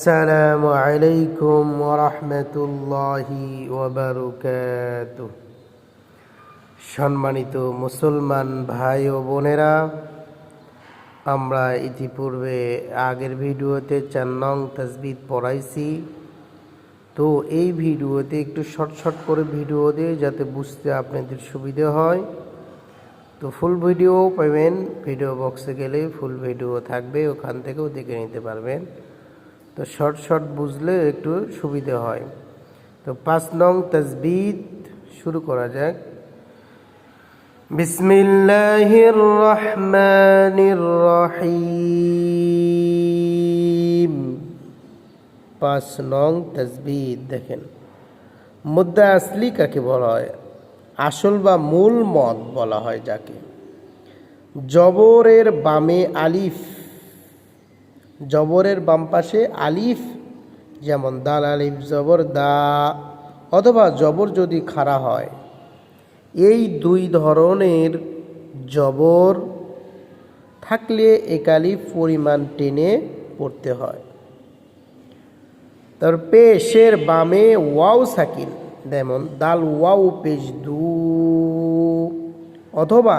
السلام عليكم ورحمة الله وبركاته সম্মানিত মুসলমান ভাই ও বোনেরা আমরা ইতিপূর্বে আগের ভিডিওতে চার নং তসবিদ পড়াইছি তো এই ভিডিওতে একটু শর্ট শর্ট করে ভিডিও দিয়ে যাতে বুঝতে আপনাদের সুবিধে হয় তো ফুল ভিডিও পাবেন ভিডিও বক্সে গেলে ফুল ভিডিও থাকবে ওখান থেকেও দেখে নিতে পারবেন তো শর্ট শর্ট বুঝলে একটু সুবিধে হয়। তো পাঁচ নং তসবিদ শুরু করা যাক। বিসমিল্লাহির রহমানির রহিম। পাঁচ নং তসবিদ দেখেন। মুদ্রা আসলি কাকে বলা হয়? আসল বা মূল মত বলা হয় যাকে। জবরের বামে আলিফ। জবরের বাম পাশে আলিফ, যেমন দাল আলিফ জবর দা, অথবা জবর যদি খাড়া হয়। এই দুই ধরনের জবর থাকলে একালিফ পরিমাণ টেনে পড়তে হয়। তার পেশের বামে ওয়াও সাকিন, যেমন দাল ওয়াও পেশ দু, অথবা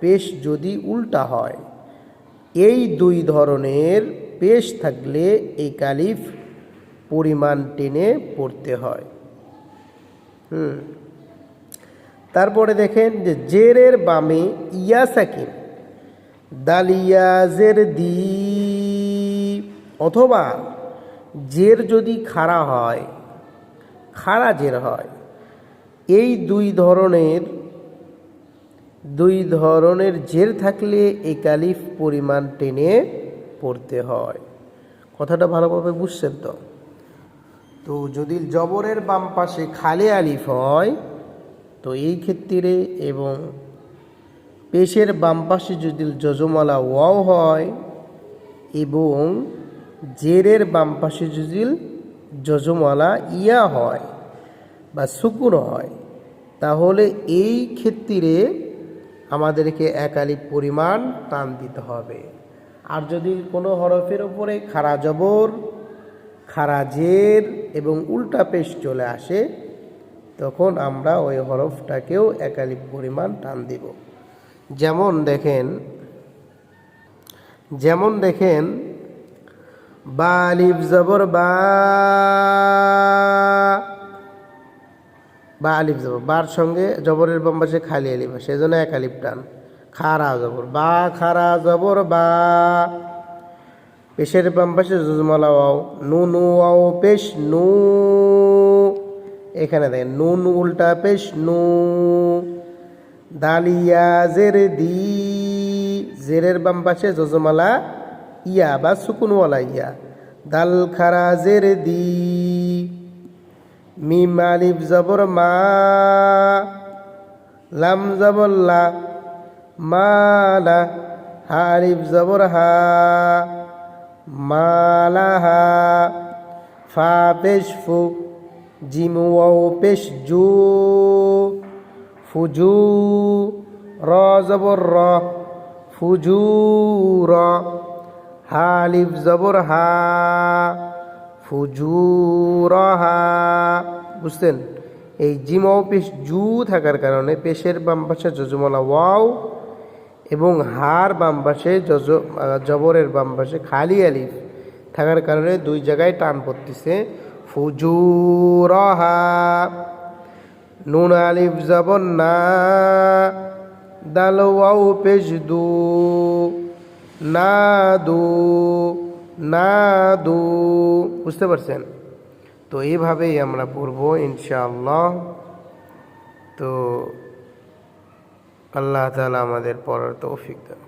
পেশ যদি উল্টা হয়। এই দুই ধরনের পেশ থাকলে এই কালিফ পরিমাণ টেনে পড়তে হয়। হুম। তারপরে দেখেন যে জেরের বামে ইয়া সাকিন দালিয়া জের দি, অথবা জের যদি খাড়া হয়, খাড়া জের হয়, এই দুই ধরনের দুই ধরনের জের থাকলে এই কালিফ পরিমাণ টেনে পড়তে হয়। কথাটা ভালোভাবে বুঝছেন তো? তো যদি জবরের বাম পাশে খালে আলিফ হয়, তো এই ক্ষেত্রে এবং পেশের বাম পাশে যদি যজমালা ওয়াও হয় এবং জেরের বাম পাশে যদি যজমালা ইয়া হয় বা সুকুন হয়, তাহলে এই ক্ষেত্রে আমাদেরকে একালি পরিমাণ টান দিতে হবে। আর যদি কোনো হরফের উপরে খারা জবর, খারা জের এবং উল্টা পেশ চলে আসে, তখন আমরা ওই হরফটাকেও একালি পরিমাণ টান দিব। যেমন দেখেন যেমন দেখেন বা আলিফ জবর বা বা আলিফ জবর, বার সঙ্গে জবরের বাম পাশে খালি আলিফ সেই জন্য এক আলিফ টান। খারা জবর, বা খারা জবর, বা পেশের বাম পাশে জুজমালা ওয়াও নু নু ওয়াও, পেশ নু। এখানে দেখেন, নুন উল্টা, পেশ নু। দালিয়া, জের, দি। জেরের বাম পাশে জজমালা ইয়া, বা সুকুনওয়ালা ইয়া। দাল, খারা, জের, দি। মিম, আলিফ, জবর, মা। লাম, জবর, লা। মালা হা জবর হা মালাহা ফা পেশ ফু, জিম ওয়াও পেশ জু, ফুজু, র জবর র, ফুজু র হা জবর হা ফুজুরহা বুঝছেন? এই জিমাও পেশ জু থাকার কারণে পেশের বাম পাশে যজমলা ওয়াও এবং হার বাম পাশে জবরের বাম পাশে খালি আলিফ। থাকার কারণে দুই জায়গায় টান পড়তেছে। ফুজুরহা। নুন আলিফ জবর না। দাল ওয়াও পেশ দু না দু না দু বুঝতে পারছেন? তো এইভাবেই আমরা পড়ব ইনশাআল্লাহ। তো আল্লাহ তালা আমাদের পড়ার তৌফিক দেন।